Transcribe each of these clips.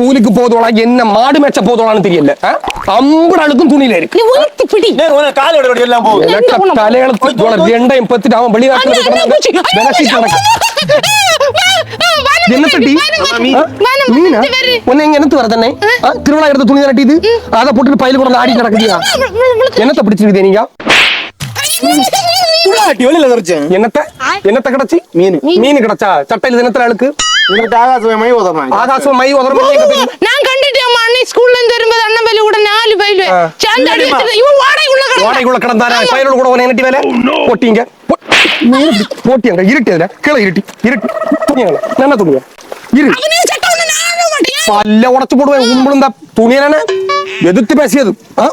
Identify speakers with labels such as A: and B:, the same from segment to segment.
A: கூலிக்கு போதோளா என்ன மாடு மேய்ச்ச போதோளான்னு தெரியல. அம்புட அழுக்கும் துணியில இருக்கு? தலையெழுத்து தோழ ரெண்டையும் பத்துட்டு அவன்.
B: வானம்
A: என்ன?
B: வானம்
A: மீனா. உன்னை இங்க என்னத்து வர தண்ணே திருவிழா எடுத்த துணி தட்டிது அதை போட்டுட்டு பயில கூட ஆடி நடக்குதியா? என்னத்த பிடிச்சிருக்குது நீங்க? என்னத்த? என்னத்த கிடைச்சி?
C: மீன்.
A: மீன் கிடைச்சா? சட்டையில தினத்துல அழுக்கு?
C: എന്നിട്ട്
B: തുണിയാണ്
A: നന്ന പല്ല ഉടച്ചു പോടുവേ ഉമ്പിളും തുണിയാണ് എതിർത്ത് പേശിയത്. ആ?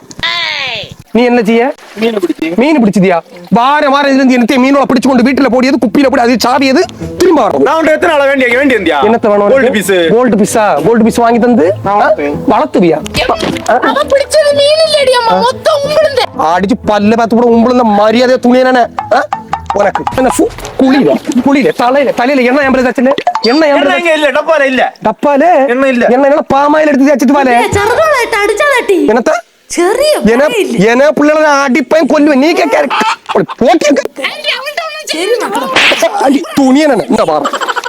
A: நீ என்ன செய்ய?
C: மீன் பிடிச்சி.
A: மீன் பிடிச்சதியா? வார வாரம் இதுல இருந்து என்னத்தையும் மீனோட பிடிச்சு கொண்டு வீட்டுல போடியது குப்பியில போடி அது சாடியது திரும்ப வரும்.
C: நான் எத்தனை அளவு வேண்டிய வேண்டிய இந்தியா
A: என்னத்த வேணும்
C: கோல்ட் பீஸ்
A: கோல்ட் பீஸா கோல்ட் பீஸ் வாங்கி தந்து வளர்த்துவியா?
B: அவ பிடிச்சது மீன் இல்லடி அம்மா மொத்தம் உம்பிளுந்த
A: அடிச்சு பல்ல பார்த்து கூட உம்பிளுந்த மரியாதை துணியனே உனக்கு. என்ன குளியில குளியில தலையில தலையில என்ன எம்பளை தச்சுல என்ன
C: இல்ல டப்பால இல்ல.
A: டப்பால?
C: என்ன இல்ல.
A: என்ன என்ன பாமாயில எடுத்து தச்சிட்டு வாலே.
D: சரதால அடிச்சாலட்டி
A: என்னத்த?
D: ചെറിയ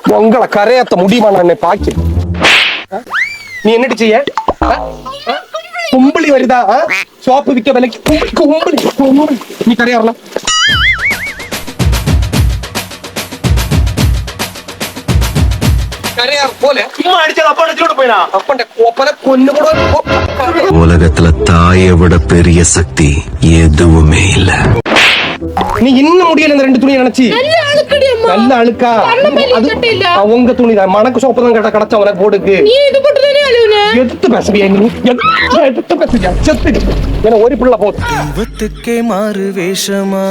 A: പൊങ്കള കരയാത്ത മുടിയുമാണ് പാക്കി നീ എന്നിട്ട് ചെയ്യേ? കുമ്പിളി
C: വരുതാ. ഷോപ്പ് വിൽക്കാൻ വിലക്ക് കുമ്പിളി
A: കുമ്പിളി കുമ്പിളി. നീ കറിയാറില്ല
E: உலகத்துல தாயை விட பெரிய சக்தி எதுவுமே இல்ல.
A: நீ இன்னும் முடியல இந்த ரெண்டு துணியை நினைச்சி?
B: நல்ல ஆளுக்கடி அம்மா.
A: நல்ல அழுக்கா? அது உங்க துணி தான் மணக்கு சோப்பு தான் கிட்ட கிடைச்ச உனக்கு போடுக்கு. எதிர்த்து பேசுறியா நீ? எதிர்த்து பேசுறியா செத்து ஏன்னா ஒரு பிள்ளை போதும்.
F: மாறு வேஷமா?